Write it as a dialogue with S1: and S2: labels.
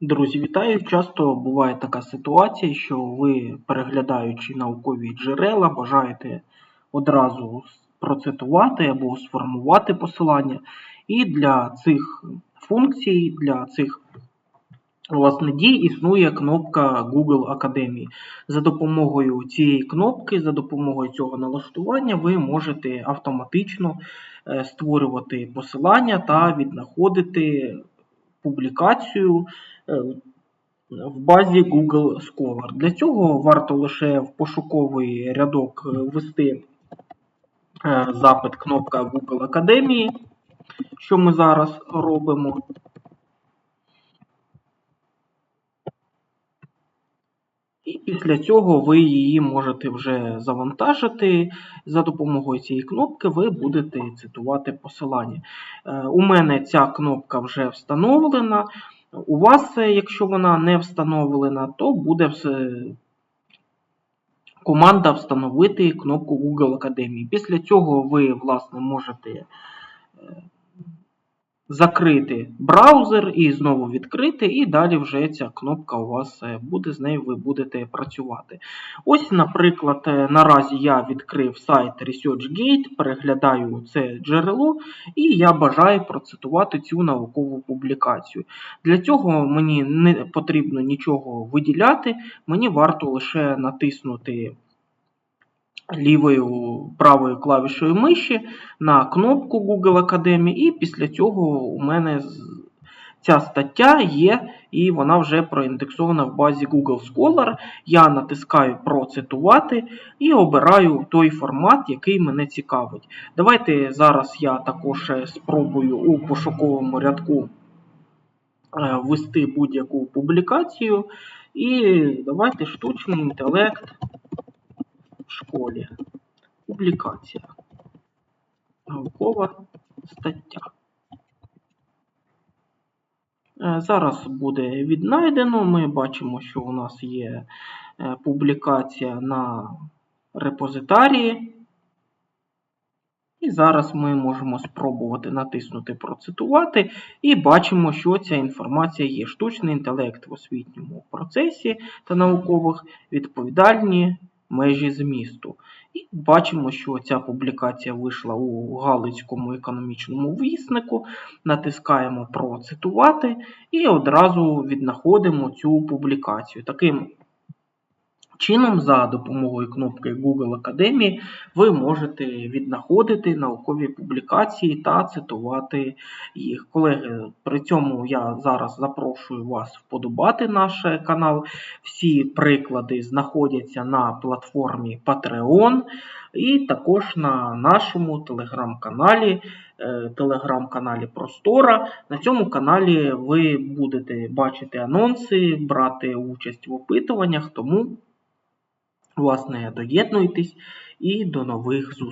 S1: Друзі, вітаю! Часто буває така ситуація, що ви, переглядаючи наукові джерела, бажаєте одразу процитувати або сформувати посилання. І для цих функцій, для цих власне дій існує кнопка Google Академії. За допомогою цієї кнопки, за допомогою цього налаштування, ви можете автоматично е, створювати посилання та віднаходити публікацію е, в базі Google Scholar. Для цього варто лише в пошуковий рядок е, ввести е, запит кнопка Google Академії, що ми зараз робимо. І після цього ви її можете вже завантажити. За допомогою цієї кнопки ви будете цитувати посилання. Е, у мене ця кнопка вже встановлена. У вас, е, якщо вона не встановлена, то буде команда встановити кнопку Google Академії. Після цього ви, власне, можете е, закрити браузер і знову відкрити, і далі вже ця кнопка у вас е, буде, з нею ви будете працювати. Ось, наприклад, е, наразі я відкрив сайт ResearchGate, переглядаю це джерело, і я бажаю процитувати цю наукову публікацію. Для цього мені не потрібно нічого виділяти, мені варто лише натиснути лівою правою клавішою миші на кнопку Google Академії, і після цього у мене ця стаття є, і вона вже проіндексована в базі Google Scholar. Я натискаю Процитувати і обираю той формат, який мене цікавить. Давайте зараз я також спробую у пошуковому рядку е, ввести будь-яку публікацію. І давайте штучний інтелект школі. Публікація. Наукова стаття. Е, зараз буде віднайдено. Ми бачимо, що у нас є е, публікація на репозитарії. І зараз ми можемо спробувати натиснути Процитувати, і бачимо, що ця інформація є. Штучний інтелект в освітньому процесі та наукових відповідальні межі змісту. І бачимо, що ця публікація вийшла у Галицькому економічному віснику. Натискаємо Процитувати і одразу віднаходимо цю публікацію. Таким чином, за допомогою кнопки Google Академії, ви можете віднаходити наукові публікації та цитувати їх. Колеги, при цьому я зараз запрошую вас вподобати наш канал. Всі приклади знаходяться на платформі Patreon і також на нашому телеграм-каналі. Е, телеграм-каналі Простора. На цьому каналі ви будете бачити анонси, брати участь в опитуваннях, тому Власне, доєднуйтесь і до нових зустрічей.